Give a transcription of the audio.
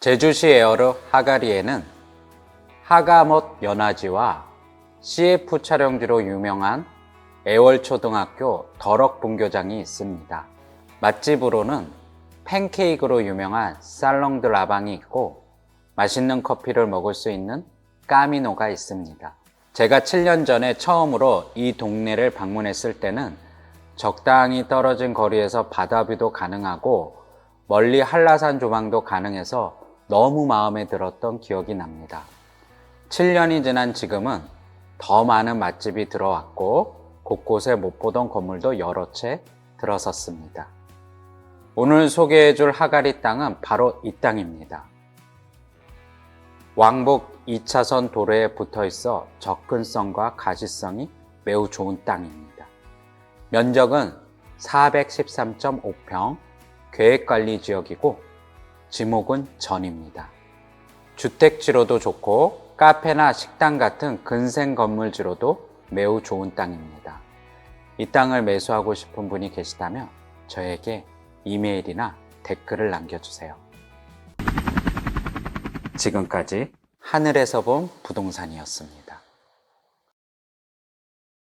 제주시 에어르 하가리에는 하가못 연화지와 CF 촬영지로 유명한 애월초등학교 덜럭 분교장이 있습니다. 맛집으로는 팬케이크로 유명한 살롱드 라방이 있고 맛있는 커피를 먹을 수 있는 까미노가 있습니다. 제가 7년 전에 처음으로 이 동네를 방문했을 때는 적당히 떨어진 거리에서 바다뷰도 가능하고 멀리 한라산 조망도 가능해서 너무 마음에 들었던 기억이 납니다. 7년이 지난 지금은 더 많은 맛집이 들어왔고 곳곳에 못 보던 건물도 여러 채 들어섰습니다. 오늘 소개해 줄 하가리 땅은 바로 이 땅입니다. 왕복 2차선 도로에 붙어 있어 접근성과 가시성이 매우 좋은 땅입니다. 면적은 413.5평 계획관리 지역이고 지목은 전입니다. 주택지로도 좋고 카페나 식당 같은 근생 건물지로도 매우 좋은 땅입니다. 이 땅을 매수하고 싶은 분이 계시다면 저에게 이메일이나 댓글을 남겨주세요. 지금까지 하늘에서 본 부동산이었습니다.